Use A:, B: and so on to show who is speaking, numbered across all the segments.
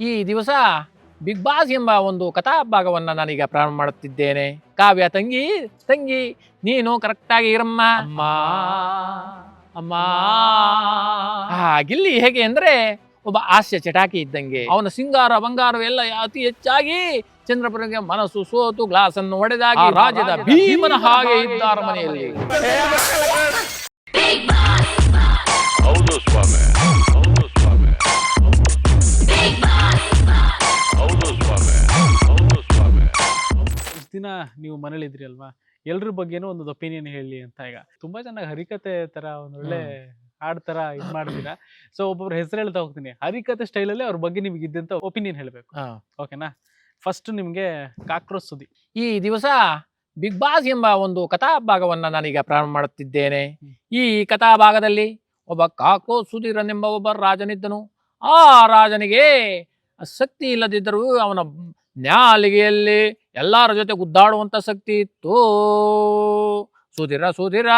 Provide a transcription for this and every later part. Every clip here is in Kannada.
A: ಈ ದಿವಸ ಬಿಗ್ ಬಾಸ್ ಎಂಬ ಒಂದು ಕಥಾಭಾಗವನ್ನು ನಾನೀಗ ಪ್ರಾರಂಭ ಮಾಡುತ್ತಿದ್ದೇನೆ. ಕಾವ್ಯ ತಂಗಿ ತಂಗಿ ನೀನು ಕರೆಕ್ಟಾಗಿ ಇರಮ್ಮ. ಅಮ್ಮ ಅಮ್ಮ. ಆ ಗಿಲ್ಲಿ ಹೇಗೆ ಅಂದ್ರೆ ಒಬ್ಬ ಹಾಸ್ಯ ಚಟಾಕಿ ಇದ್ದಂಗೆ. ಅವನ ಸಿಂಗಾರ ಬಂಗಾರ ಎಲ್ಲ ಅತಿ ಹೆಚ್ಚಾಗಿ ಚಂದ್ರಪುರಗೆ ಮನಸ್ಸು ಸೋತು ಗ್ಲಾಸ್ ಅನ್ನು ಹೊಡೆದಾಗಿ ರಾಜ್ಯದ ಭೀಮನ ಹಾಗೆ ಇದ್ದ ಅರಮನೆಯಲ್ಲಿ
B: ಹೌದು ಸ್ವಾಮಿ.
C: ದಿನ ನೀವು ಮನೇಲಿದ್ರಿ ಅಲ್ವಾ? ಎಲ್ರ ಬಗ್ಗೆನೂ ಒಂದು ಒಪಿನಿಯನ್ ಹೇಳಿ ಅಂತ ಈಗ. ತುಂಬಾ ಚೆನ್ನಾಗಿ ಹರಿಕತೆ ತರ ಒಂದ್ ಒಳ್ಳೆ ಹಾಡ್ ತರ ಇದ್ ಮಾಡಿದೀರಾ ಸೊ ಒಬ್ಬೊಬ್ರ ಹೆಸರು ಹೇಳ್ತಾ ಹೋಗ್ತೀನಿ. ಹರಿಕತೆ ಸ್ಟೈಲಲ್ಲಿ ಅವ್ರ ಬಗ್ಗೆ ನಿಮ್ಗೆ ಇದ್ದಂತ ಒಪಿನಿಯನ್ ಹೇಳ್ಬೇಕು. ಓಕೆನಾ ಫಸ್ಟ್ ನಿಮ್ಗೆ ಕಾಕ್ರೋಚ್ ಸುದ್ದಿ.
A: ಈ ದಿವಸ ಬಿಗ್ ಬಾಸ್ ಎಂಬ ಒಂದು ಕಥಾಭಾಗವನ್ನ ನಾನೀಗ ಪ್ರಾರಂಭ ಮಾಡುತ್ತಿದ್ದೇನೆ. ಈ ಕಥಾಭಾಗದಲ್ಲಿ ಒಬ್ಬ ಕಾಕೋ ಸುಧೀರನೆಂಬ ಒಬ್ಬ ರಾಜನಿದ್ದನು. ಆ ರಾಜನಿಗೆ ಶಕ್ತಿ ಇಲ್ಲದಿದ್ದರೂ ಅವನ ನ್ಯಾಲಿಗೆಯಲ್ಲಿ ಎಲ್ಲರ ಜೊತೆ ಗುದ್ದಾಡುವಂತ ಶಕ್ತಿ ಇತ್ತು. ಸುಧೀರ ಸುಧೀರ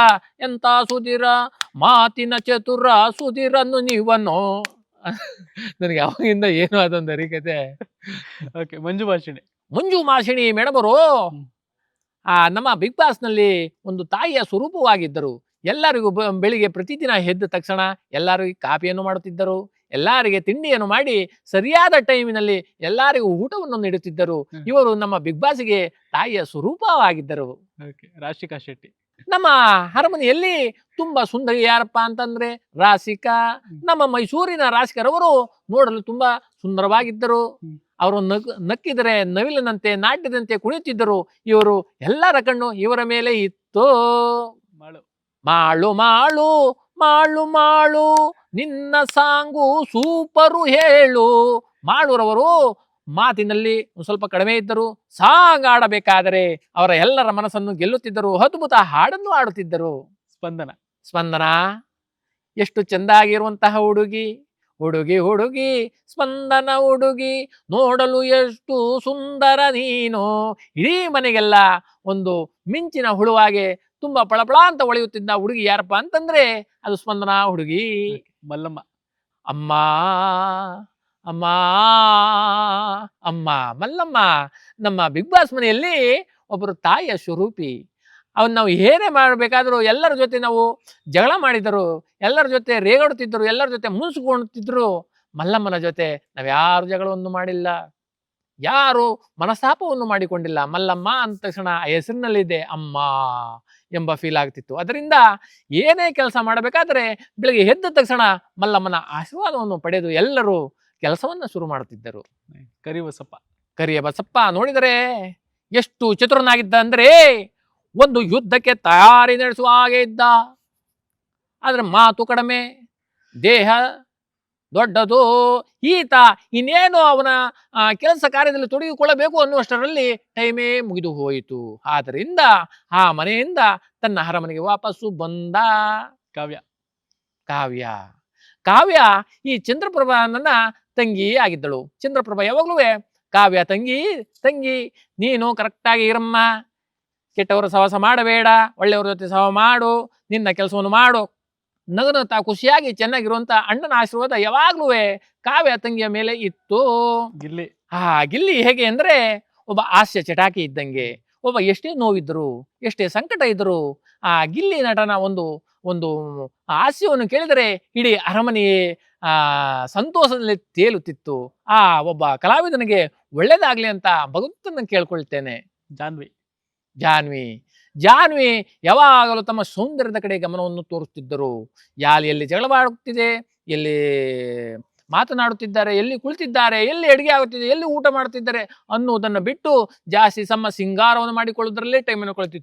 A: ಎಂತ ಸುಧೀರ? ಮಾತಿನ ಚತುರ ಸುಧೀರನ್ನು ನೀವನು ನನಗೆ ಅವಾಗಿಂದ ಏನು ಅದೊಂದು ಅರಿಕತೆ
C: ಓಕೆ ಮಂಜು ಭಾಷಿಣಿ
A: ಮಂಜು ಮಾಷಿಣಿ ಮೇಡಮರು ಆ ನಮ್ಮ ಬಿಗ್ ಬಾಸ್ನಲ್ಲಿ ಒಂದು ತಾಯಿಯ ಸ್ವರೂಪವಾಗಿದ್ದರು. ಎಲ್ಲರಿಗೂ ಬೆಳಿಗ್ಗೆ ಪ್ರತಿದಿನ ಎದ್ದ ತಕ್ಷಣ ಎಲ್ಲರಿಗೂ ಕಾಫಿಯನ್ನು ಮಾಡುತ್ತಿದ್ದರು. ಎಲ್ಲರಿಗೆ ತಿಂಡಿಯನ್ನು ಮಾಡಿ ಸರಿಯಾದ ಟೈಮಿನಲ್ಲಿ ಎಲ್ಲರಿಗೂ ಊಟವನ್ನು ನೀಡುತ್ತಿದ್ದರು. ಇವರು ನಮ್ಮ ಬಿಗ್ ಬಾಸ್ಗೆ ತಾಯಿಯ ಸ್ವರೂಪವಾಗಿದ್ದರು.
C: ರಾಶಿಕಾ ಶೆಟ್ಟಿ.
A: ನಮ್ಮ ಅರಮನೆಯಲ್ಲಿ ತುಂಬಾ ಸುಂದರಿ ಯಾರಪ್ಪ ಅಂತಂದ್ರೆ ರಾಸಿಕಾ ನಮ್ಮ ಮೈಸೂರಿನ ರಾಸಿಕರವರು ನೋಡಲು ತುಂಬಾ ಸುಂದರವಾಗಿದ್ದರು. ಅವರು ನಗ್ ನಕ್ಕಿದರೆ ನವಿಲಿನಂತೆ ನಾಟ್ಯದಂತೆ ಕುಣಿಯುತ್ತಿದ್ದರು. ಇವರು ಎಲ್ಲರ ಕಣ್ಣು ಇವರ ಮೇಲೆ ಇತ್ತು.
C: ಮಾಳು.
A: ಮಾಳು ಮಾಳು ಮಾಳು ಮಾಳು. ನಿನ್ನ ಸಾಂಗು ಸೂಪರು ಹೇಳು. ಮಾಡುವರವರು ಮಾತಿನಲ್ಲಿ ಒಂದ್ ಸ್ವಲ್ಪ ಕಡಿಮೆ ಇದ್ದರು. ಸಾಂಗ್ ಆಡಬೇಕಾದರೆ ಅವರ ಎಲ್ಲರ ಮನಸ್ಸನ್ನು ಗೆಲ್ಲುತ್ತಿದ್ದರು. ಅದ್ಭುತ ಹಾಡನ್ನು ಆಡುತ್ತಿದ್ದರು
C: ಸ್ಪಂದನ.
A: ಸ್ಪಂದನ? ಎಷ್ಟು ಚೆಂದಾಗಿರುವಂತಹ ಹುಡುಗಿ. ಹುಡುಗಿ ಹುಡುಗಿ ಸ್ಪಂದನ ಹುಡುಗಿ. ನೋಡಲು ಎಷ್ಟು ಸುಂದರ ನೀನು. ಇಡೀ ಮನೆಗೆಲ್ಲ ಒಂದು ಮಿಂಚಿನ ಹುಳುವಾಗೆ ತುಂಬಾ ಪಳಪಳ ಅಂತ ಒಳೆಯುತ್ತಿದ್ದ ಹುಡುಗಿ ಯಾರಪ್ಪ ಅಂತಂದ್ರೆ ಅದು ಸ್ಪಂದನಾ ಹುಡುಗಿ.
C: ಮಲ್ಲಮ್ಮ.
A: ಅಮ್ಮ ಅಮ್ಮ ಅಮ್ಮ ಮಲ್ಲಮ್ಮ. ನಮ್ಮ ಬಿಗ್ ಬಾಸ್ ಮನೆಯಲ್ಲಿ ಒಬ್ಬರು ತಾಯಿಯ ಸ್ವರೂಪಿ ಅವನ್ನ ನಾವು ಏನೇ ಮಾಡಬೇಕಾದರೂ ಎಲ್ಲರ ಜೊತೆ ನಾವು ಜಗಳ ಮಾಡಿದರು ಎಲ್ಲರ ಜೊತೆ ರೇಗಾಡುತ್ತಿದ್ದರು ಎಲ್ಲರ ಜೊತೆ ಮುನ್ಸ್ಕೊಳ್ತಿದ್ರು ಮಲ್ಲಮ್ಮನ ಜೊತೆ ನಾವು ಯಾರು ಜಗಳವನ್ನು ಮಾಡಿಲ್ಲ. ಯಾರು ಮನಸ್ತಾಪವನ್ನು ಮಾಡಿಕೊಂಡಿಲ್ಲ. ಮಲ್ಲಮ್ಮ ಅಂದ ತಕ್ಷಣ ಆ ಹೆಸರಿನಲ್ಲಿದೆ ಅಮ್ಮ. ಎಂಬ ಫೀಲ್ ಆಗ್ತಿತ್ತು. ಅದರಿಂದ ಏನೇ ಕೆಲಸ ಮಾಡಬೇಕಾದ್ರೆ ಬೆಳಿಗ್ಗೆ ಎದ್ದ ತಕ್ಷಣ ಮಲ್ಲಮ್ಮನ ಆಶೀರ್ವಾದವನ್ನು ಪಡೆದು ಎಲ್ಲರೂ ಕೆಲಸವನ್ನು ಶುರು ಮಾಡುತ್ತಿದ್ದರು
C: ಕರಿವಸಪ್ಪ
A: ಕರಿಯ ಬಸಪ್ಪ ನೋಡಿದರೆ ಎಷ್ಟು ಚತುರನಾಗಿದ್ದ ಅಂದರೆ ಒಂದು ಯುದ್ಧಕ್ಕೆ ತಯಾರಿ ನಡೆಸುವ ಹಾಗೆ ಇದ್ದ. ಆದರೆ ಮಾತು ಕಡಿಮೆ ದೇಹ ದೊಡ್ಡದು ಈತ ಇನ್ನೇನು ಅವನ ಕೆಲಸ ಕಾರ್ಯದಲ್ಲಿ ತೊಡಗಿಕೊಳ್ಳಬೇಕು ಅನ್ನುವಷ್ಟರಲ್ಲಿ ಟೈಮೇ ಮುಗಿದು ಹೋಯಿತು. ಆದ್ದರಿಂದ ಆ ಮನೆಯಿಂದ ತನ್ನ ಅರಮನೆಗೆ ವಾಪಸ್ಸು ಬಂದ
C: ಕಾವ್ಯ.
A: ಕಾವ್ಯ. ಕಾವ್ಯ ಈ ಚಂದ್ರಪ್ರಭಾ ನನ್ನ ತಂಗಿ ಆಗಿದ್ದಳು. ಚಂದ್ರಪ್ರಭಾ ಯಾವಾಗ್ಲೂ ಕಾವ್ಯ, ತಂಗಿ ತಂಗಿ, ನೀನು ಕರೆಕ್ಟಾಗಿ ಇರಮ್ಮ. ಕೆಟ್ಟವರು ಸಹವಾಸ ಮಾಡಬೇಡ, ಒಳ್ಳೆಯವರ ಜೊತೆ ಸಹ ಮಾಡು, ನಿನ್ನ ಕೆಲಸವನ್ನು ಮಾಡು. ನಗನತಾ ಖುಷಿಯಾಗಿ ಚೆನ್ನಾಗಿರುವಂತ ಅಣ್ಣನ ಆಶೀರ್ವಾದ ಯಾವಾಗ್ಲೂ ಕಾವ್ಯ ತಂಗಿಯ ಮೇಲೆ ಇತ್ತು.
C: ಗಿಲ್ಲಿ.
A: ಆ ಗಿಲ್ಲಿ ಹೇಗೆ ಅಂದ್ರೆ ಒಬ್ಬ ಹಾಸ್ಯ ಚಟಾಕಿ ಇದ್ದಂಗೆ ಒಬ್ಬ ಎಷ್ಟೇ ನೋವಿದ್ರು ಎಷ್ಟೇ ಸಂಕಟ ಇದ್ರು ಆ ಗಿಲ್ಲಿ ನಟನ ಒಂದು ಒಂದು ಹಾಸ್ಯವನ್ನು ಕೇಳಿದರೆ ಇಡೀ ಅರಮನೆಯೇ ಆ ಸಂತೋಷದಲ್ಲಿ ತೇಲುತ್ತಿತ್ತು. ಆ ಒಬ್ಬ ಕಲಾವಿದನಿಗೆ ಒಳ್ಳೇದಾಗ್ಲಿ ಅಂತ ಭಗವಂತನ ಕೇಳ್ಕೊಳ್ತೇನೆ.
C: ಜಾನ್ವಿ.
A: ಜಾನ್ವಿ. ಜಾನ್ವಿ ಯಾವಾಗಲೂ ತಮ್ಮ ಸೌಂದರ್ಯದ ಕಡೆ ಗಮನವನ್ನು ತೋರಿಸುತ್ತಿದ್ದರು ಯಾಲಿ ಎಲ್ಲಿ ಜಗಳವಾಡುತ್ತಿದೆ, ಎಲ್ಲಿ ಮಾತನಾಡುತ್ತಿದ್ದಾರೆ, ಎಲ್ಲಿ ಕುಳಿತಿದ್ದಾರೆ, ಎಲ್ಲಿ ಅಡುಗೆ ಆಗುತ್ತಿದೆ, ಎಲ್ಲಿ ಊಟ ಮಾಡುತ್ತಿದ್ದಾರೆ ಅನ್ನುವುದನ್ನು ಬಿಟ್ಟು ಜಾಸ್ತಿ ತಮ್ಮ ಸಿಂಗಾರವನ್ನು ಮಾಡಿಕೊಳ್ಳುವುದರಲ್ಲೇ ಟೈಮನ್ನು ಕಳೆಯುತ್ತಿ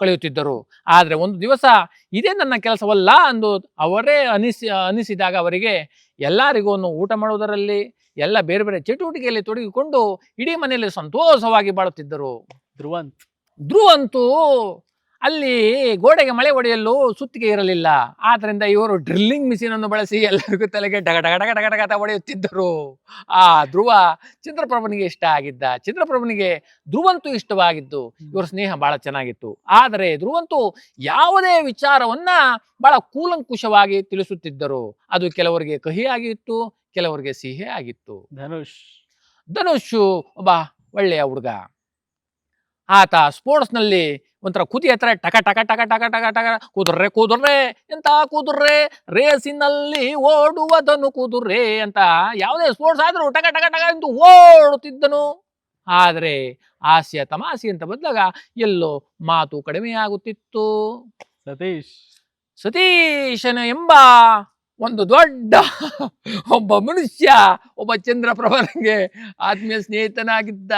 A: ಕಳೆಯುತ್ತಿದ್ದರು. ಆದರೆ ಒಂದು ದಿವಸ ಇದೇ ನನ್ನ ಕೆಲಸವಲ್ಲ ಅಂದು ಅವರೇ ಅನಿಸಿ, ಅನಿಸಿದಾಗ ಅವರಿಗೆ ಎಲ್ಲರಿಗೂ ಊಟ ಮಾಡುವುದರಲ್ಲಿ ಎಲ್ಲ ಬೇರೆ ಬೇರೆ ಚಟುವಟಿಕೆಯಲ್ಲಿ ತೊಡಗಿಕೊಂಡು ಇಡೀ ಮನೆಯಲ್ಲಿ ಸಂತೋಷವಾಗಿ ಬಾಳುತ್ತಿದ್ದರು.
C: ಧ್ರುವಂತ್.
A: ಧ್ರುವಂತೂ ಅಲ್ಲಿ ಗೋಡೆಗೆ ಮಳೆ ಹೊಡೆಯಲು ಸುತ್ತಿಗೆ ಇರಲಿಲ್ಲ. ಆದ್ರಿಂದ ಇವರು ಡ್ರಿಲ್ಲಿಂಗ್ ಮಿಷಿನ್ ಅನ್ನು ಬಳಸಿ ಎಲ್ಲರಿಗೂ ತಲೆಗೆ ಡಗ ಡಗ ಡಗ ಡಗ ಡಗ ಹೊಡೆಯುತ್ತಿದ್ದರು. ಆ ಧ್ರುವ ಚಂದ್ರಪ್ರಭನಿಗೆ ಇಷ್ಟ ಆಗಿದ್ದ. ಚಂದ್ರಪ್ರಭನಿಗೆ ಧ್ರುವಂತೂ ಇಷ್ಟವಾಗಿದ್ದು ಇವರ ಸ್ನೇಹ ಬಹಳ ಚೆನ್ನಾಗಿತ್ತು. ಆದರೆ ಧ್ರುವಂತು ಯಾವುದೇ ವಿಚಾರವನ್ನ ಬಹಳ ಕೂಲಂಕುಷವಾಗಿ ತಿಳಿಸುತ್ತಿದ್ದರು. ಅದು ಕೆಲವರಿಗೆ ಕಹಿ ಆಗಿತ್ತು ಕೆಲವರಿಗೆ ಸಿಹಿ ಆಗಿತ್ತು
C: ಧನುಷ್.
A: ಧನುಷ್ ಒಬ್ಬ ಒಳ್ಳೆಯ ಹುಡುಗ. ಆತ ಸ್ಪೋರ್ಟ್ಸ್ನಲ್ಲಿ ಒಂಥರ ಕುದಿ ಹತ್ರ ಟಕ ಟಕ ಟಕ ಟಕ ಟಕ ಟಕ ಕುದುರೆ ಕುದುರೆ ಎಂತ ಕುದುರೆ ರೇಸಿನಲ್ಲಿ ಓಡುವುದನ್ನು ಕುದುರೆ ಅಂತ ಯಾವುದೇ ಸ್ಪೋರ್ಟ್ಸ್ ಆದರೂ ಟಕ ಟಕ ಟಕ ಎಂದು ಓಡುತ್ತಿದ್ದನು. ಆದರೆ ಹಾಸ್ಯ ತಮಾಸೆ ಅಂತ ಬದಲಾಗ ಎಲ್ಲೋ ಮಾತು ಕಡಿಮೆಯಾಗುತ್ತಿತ್ತು
C: ಸತೀಶ್.
A: ಸತೀಶನ ಎಂಬ ಒಂದು ದೊಡ್ಡ ಒಬ್ಬ ಮನುಷ್ಯ ಒಬ್ಬ ಚಂದ್ರಪ್ರಭನಿಗೆ ಆತ್ಮೀಯ ಸ್ನೇಹಿತನಾಗಿದ್ದ.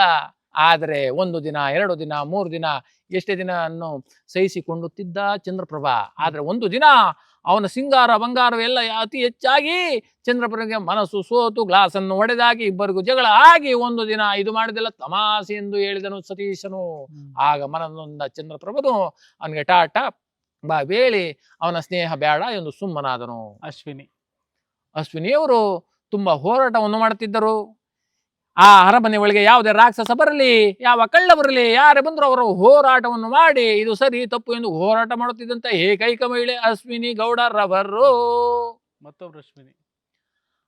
A: ಆದರೆ ಒಂದು ದಿನ ಎರಡು ದಿನ ಮೂರು ದಿನ ಎಷ್ಟೇ ದಿನ ಅನ್ನು ಸಹಿಸಿಕೊಳ್ಳುತ್ತಿದ್ದ ಚಂದ್ರಪ್ರಭಾ. ಆದರೆ ಒಂದು ದಿನ ಅವನ ಸಿಂಗಾರ ಬಂಗಾರ ಎಲ್ಲ ಅತಿ ಹೆಚ್ಚಾಗಿ ಚಂದ್ರಪ್ರಭೆಗೆ ಮನಸ್ಸು ಸೋತು ಗ್ಲಾಸನ್ನು ಒಡೆದಾಗಿ ಇಬ್ಬರಿಗೂ ಜಗಳ ಆಗಿ ಒಂದು ದಿನ ಇದು ಮಾಡಿದೆಲ್ಲ ತಮಾಸೆ ಎಂದು ಹೇಳಿದನು ಸತೀಶನು. ಆಗ ಮನನೊಂದ ಚಂದ್ರಪ್ರಭನು ಅವನಿಗೆ ಟಾಟ ಬಾ ಬೇಳಿ ಅವನ ಸ್ನೇಹ ಬೇಡ ಎಂದು ಸುಮ್ಮನಾದನು.
C: ಅಶ್ವಿನಿ.
A: ಅಶ್ವಿನಿಯವರು ತುಂಬಾ ಹೋರಾಟವನ್ನು ಮಾಡುತ್ತಿದ್ದರು. ಆ ಅರಮನೆ ಒಳಗೆ ಯಾವುದೇ ರಾಕ್ಷಸ ಬರಲಿ ಯಾವ ಕಳ್ಳ ಬರಲಿ ಯಾರೇ ಬಂದರೂ ಅವರು ಹೋರಾಟವನ್ನು ಮಾಡಿ ಇದು ಸರಿ ತಪ್ಪು ಎಂದು ಹೋರಾಟ ಮಾಡುತ್ತಿದ್ದಂತ ಏಕೈಕ ಮಹಿಳೆ ಅಶ್ವಿನಿ ಗೌಡರವರು
C: ಮತ್ತೊಬ್ರು ಅಶ್ವಿನಿ.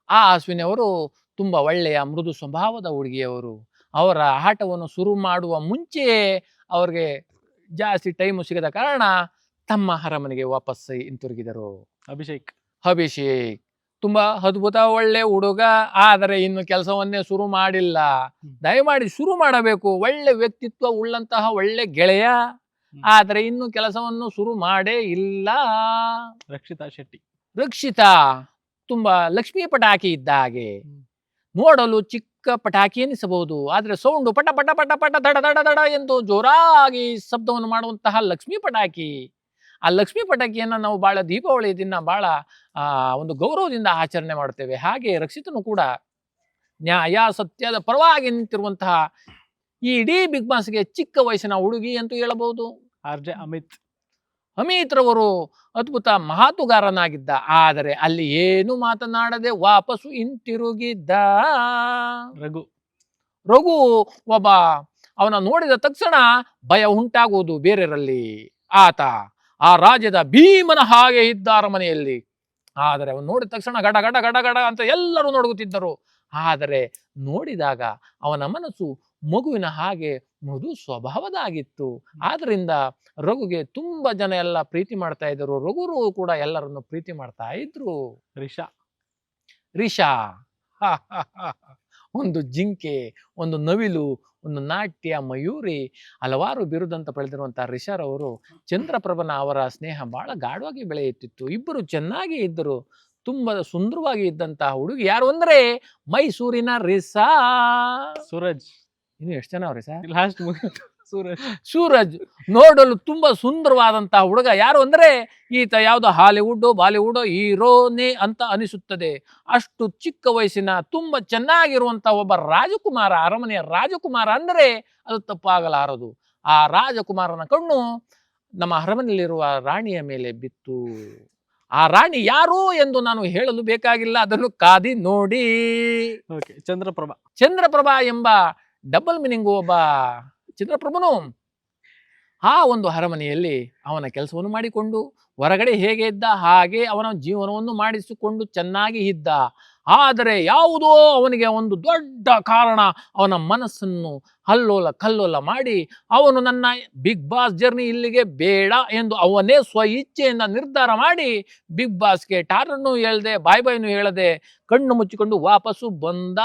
A: ಆ ಅಶ್ವಿನಿ ಅವರು ತುಂಬಾ ಒಳ್ಳೆಯ ಮೃದು ಸ್ವಭಾವದ ಹುಡುಗಿಯವರು. ಅವರ ಆಟವನ್ನು ಶುರು ಮಾಡುವ ಮುಂಚೆಯೇ ಅವ್ರಿಗೆ ಜಾಸ್ತಿ ಟೈಮು ಸಿಗದ ಕಾರಣ ತಮ್ಮ ಅರಮನೆಗೆ ವಾಪಸ್ ಹಿಂತಿರುಗಿದರು.
C: ಅಭಿಷೇಕ್.
A: ಅಭಿಷೇಕ್. ತುಂಬಾ ಅದ್ಭುತ ಒಳ್ಳೆ ಹುಡುಗ ಆದರೆ ಇನ್ನು ಕೆಲಸವನ್ನೇ ಶುರು ಮಾಡಿಲ್ಲ. ದಯಮಾಡಿ ಶುರು ಮಾಡಬೇಕು. ಒಳ್ಳೆ ವ್ಯಕ್ತಿತ್ವ ಉಳ್ಳಂತಹ ಒಳ್ಳೆ ಗೆಳೆಯ. ಆದರೆ ಇನ್ನು ಕೆಲಸವನ್ನು ಶುರು ಮಾಡೇ ಇಲ್ಲ.
C: ರಕ್ಷಿತಾ ಶೆಟ್ಟಿ.
A: ರಕ್ಷಿತಾ ತುಂಬಾ ಲಕ್ಷ್ಮೀ ಪಟಾಕಿ ಇದ್ದ ಹಾಗೆ. ನೋಡಲು ಚಿಕ್ಕ ಪಟಾಕಿ ಎನಿಸಬಹುದು ಆದ್ರೆ ಸೌಂಡು ಪಟ ಪಟ ಪಟ ಪಟ ದಡ ದಡ ದಡ ಎಂದು ಜೋರಾಗಿ ಶಬ್ದವನ್ನು ಮಾಡುವಂತಹ ಲಕ್ಷ್ಮೀ ಪಟಾಕಿ. ಆ ಲಕ್ಷ್ಮೀ ಪಟಾಕಿಯನ್ನು ನಾವು ಬಹಳ ದೀಪಾವಳಿ ದಿನ ಬಹಳ ಆ ಒಂದು ಗೌರವದಿಂದ ಆಚರಣೆ ಮಾಡ್ತೇವೆ. ಹಾಗೆ ರಕ್ಷಿತನು ಕೂಡ ನ್ಯಾಯ ಸತ್ಯದ ಪರವಾಗಿ ನಿಂತಿರುವಂತಹ ಈ ಇಡೀ ಬಿಗ್ ಬಾಸ್ಗೆ ಚಿಕ್ಕ ವಯಸ್ಸಿನ ಹುಡುಗಿ ಅಂತ ಹೇಳಬಹುದು.
C: R J Amit.
A: ಅಮಿತ್ ರವರು ಅದ್ಭುತ ಮಾತುಗಾರನಾಗಿದ್ದ ಆದರೆ ಅಲ್ಲಿ ಏನು ಮಾತನಾಡದೆ ವಾಪಸ್ಸು ಹಿಂತಿರುಗಿದ್ದ.
C: ರಘು.
A: ರಘು ಒಬ್ಬ ಅವನ ನೋಡಿದ ತಕ್ಷಣ ಭಯ ಉಂಟಾಗುವುದು ಬೇರೆಯರಲ್ಲಿ ಆತ ಆ ರಾಜ್ಯದ ಭೀಮನ ಹಾಗೆ ಇದ್ದ ಅರಮನೆಯಲ್ಲಿ ಆದರೆ ಅವನು ನೋಡಿದ ತಕ್ಷಣ ಗಡ ಗಡ ಗಡ ಗಡ ಅಂತ ಎಲ್ಲರೂ ನೋಡುತ್ತಿದ್ದರು ಆದರೆ ನೋಡಿದಾಗ ಅವನ ಮನಸ್ಸು ಮಗುವಿನ ಹಾಗೆ ಮೃದು ಸ್ವಭಾವದಾಗಿತ್ತು. ಆದ್ರಿಂದ ರಘುಗೆ ತುಂಬಾ ಜನ ಎಲ್ಲ ಪ್ರೀತಿ ಮಾಡ್ತಾ ಇದ್ದರು. ರಘುರು ಕೂಡ ಎಲ್ಲರನ್ನು ಪ್ರೀತಿ ಮಾಡ್ತಾ ಇದ್ರು.
C: ರಿಷಾ.
A: ರಿಷಾ. ಹ, ಹ, ಹ, ಹ. ಒಂದು ಜಿಂಕೆ ಒಂದು ನವಿಲು ಒಂದು ನಾಟ್ಯ ಮಯೂರಿ ಹಲವಾರು ಬಿರುದಂತ ಪಡೆದಿರುವಂತಹ ರಿಷಾರವರು ಚಂದ್ರಪ್ರಭನ ಅವರ ಸ್ನೇಹ ಬಹಳ ಗಾಢವಾಗಿ ಬೆಳೆಯುತ್ತಿತ್ತು. ಇಬ್ಬರು ಚೆನ್ನಾಗಿ ಇದ್ದರು. ತುಂಬ ಸುಂದರವಾಗಿ ಇದ್ದಂತಹ ಹುಡುಗಿ ಯಾರು ಅಂದ್ರೆ ಮೈಸೂರಿನ ರಿಸಾ
C: ಸೂರಜ್.
A: ಇನ್ನು ಎಷ್ಟು ಜನ ಅವ್ರಿ ಸರ್?
C: ಲಾಸ್ಟ್ ಮುಗಿತು. ಸೂರಜ್.
A: ಸೂರಜ್ ನೋಡಲು ತುಂಬಾ ಸುಂದರವಾದಂತಹ ಹುಡುಗ. ಯಾರು ಅಂದ್ರೆ ಈತ ಯಾವ್ದೋ ಹಾಲಿವುಡ್ ಬಾಲಿವುಡ್ ಹೀರೋನೇ ಅಂತ ಅನಿಸುತ್ತದೆ. ಅಷ್ಟು ಚಿಕ್ಕ ವಯಸ್ಸಿನ ತುಂಬಾ ಚೆನ್ನಾಗಿರುವಂತಹ ಒಬ್ಬ ರಾಜಕುಮಾರ ಅರಮನೆಯ ರಾಜಕುಮಾರ ಅಂದ್ರೆ ಅದು ತಪ್ಪಾಗಲಾರದು. ಆ ರಾಜಕುಮಾರನ ಕಣ್ಣು ನಮ್ಮ ಅರಮನೆಯಲ್ಲಿರುವ ರಾಣಿಯ ಮೇಲೆ ಬಿತ್ತು. ಆ ರಾಣಿ ಯಾರು ಎಂದು ನಾನು ಹೇಳಲು ಬೇಕಾಗಿಲ್ಲ. ಅದನ್ನು ಕಾದಿ ನೋಡಿ.
C: ಓಕೆ ಚಂದ್ರಪ್ರಭಾ.
A: ಚಂದ್ರಪ್ರಭಾ ಎಂಬ ಡಬಲ್ ಮೀನಿಂಗ್ ಒಬ್ಬ ಚಂದ್ರಪ್ರಭನು ಆ ಒಂದು ಅರಮನೆಯಲ್ಲಿ ಅವನ ಕೆಲಸವನ್ನು ಮಾಡಿಕೊಂಡು ಹೊರಗಡೆ ಹೇಗೆ ಇದ್ದ ಹಾಗೆ ಅವನ ಜೀವನವನ್ನು ಮಾಡಿಸಿಕೊಂಡು ಚೆನ್ನಾಗಿ ಇದ್ದ. ಆದರೆ ಯಾವುದೋ ಅವನಿಗೆ ಒಂದು ದೊಡ್ಡ ಕಾರಣ ಅವನ ಮನಸ್ಸನ್ನು ಹಲ್ಲೋಲ ಕಲ್ಲೋಲ ಮಾಡಿ ಅವನು ನನ್ನ ಬಿಗ್ ಬಾಸ್ ಜರ್ನಿ ಇಲ್ಲಿಗೆ ಬೇಡ ಎಂದು ಅವನೇ ಸ್ವ ಇಚ್ಛೆಯಿಂದ ನಿರ್ಧಾರ ಮಾಡಿ ಬಿಗ್ ಬಾಸ್ಗೆ ಟಾರನ್ನು ಹೇಳದೆ ಬಾಯ್ ಬಾಯ್ನು ಹೇಳದೆ ಕಣ್ಣು ಮುಚ್ಚಿಕೊಂಡು ವಾಪಸ್ಸು ಬಂದ.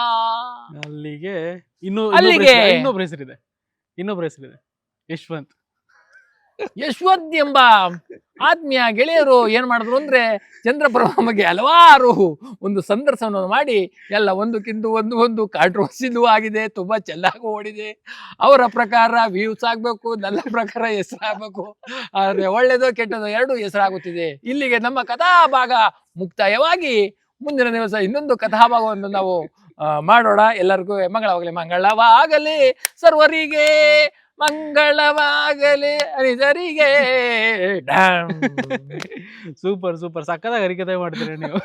C: ಅಲ್ಲಿಗೆ ಇನ್ನು
A: ಅಲ್ಲಿಗೆ.
C: ಇನ್ನೊಬ್ಬರು ಹೆಸರಿದೆ ಇನ್ನೊಬ್ರು ಹೆಸರಿದೆ? ಯಶ್ವಂತ್.
A: ಯಶ್ವಂತ್ ಎಂಬ ಆತ್ಮೀಯ ಗೆಳೆಯರು ಏನ್ ಮಾಡಿದ್ರು ಅಂದ್ರೆ ಚಂದ್ರಪ್ರಭಾಮಗೆ ಹಲವಾರು ಒಂದು ಸಂದರ್ಶನವನ್ನು ಮಾಡಿ ಎಲ್ಲ ಒಂದಕ್ಕಿಂತ ಒಂದು ಒಂದು ಕಾಂಟ್ರವರ್ಸಿಲೂ ಆಗಿದೆ, ತುಂಬಾ ಚೆನ್ನಾಗಿ ಓಡಿದೆ. ಅವರ ಪ್ರಕಾರ ವ್ಯೂಸ್ ಆಗ್ಬೇಕು, ನನ್ನ ಪ್ರಕಾರ ಹೆಸರಾಗಬೇಕು. ಆದ್ರೆ ಒಳ್ಳೇದೋ ಕೆಟ್ಟದೋ ಎರಡು ಹೆಸರಾಗುತ್ತಿದೆ. ಇಲ್ಲಿಗೆ ನಮ್ಮ ಕಥಾಭಾಗ ಮುಕ್ತಾಯವಾಗಿ ಮುಂದಿನ ದಿವಸ ಇನ್ನೊಂದು ಕಥಾಭಾಗವನ್ನು ನಾವು ಮಾಡೋಣ. ಎಲ್ಲರಿಗೂ ಮಂಗಳವಾಗಲಿ ಮಂಗಳವಾಗಲಿ. ಸರ್ವರಿಗೆ ಮಂಗಳವಾಗಲಿ. Damn
C: super super. ಸಕ್ಕದಾಗ ಹರಿಕತೆ ಮಾಡ್ತೀರಿ ನೀವು.